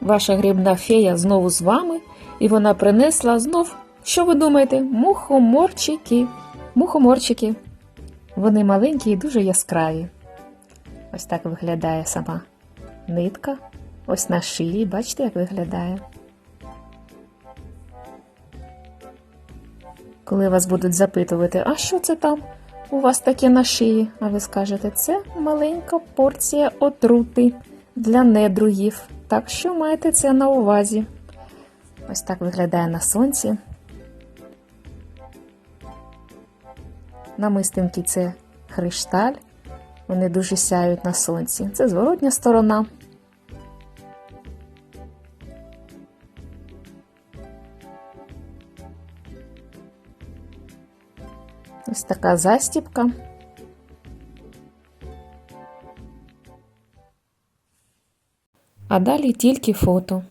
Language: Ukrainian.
ваша грибна фея знову з вами, і вона принесла знов, що ви думаєте, мухоморчики. Мухоморчики. Вони маленькі і дуже яскраві. Ось так виглядає сама нитка. Ось на шиї, бачите, як виглядає. Коли вас будуть запитувати, а що це там у вас таке на шиї? А ви скажете, це маленька порція отрути для недругів. Так що майте це на увазі. Ось так виглядає на сонці. Намистинки це хришталь. Вони дуже сяють на сонці. Це зворотня сторона. Ось така застіпка. А далі тільки фото.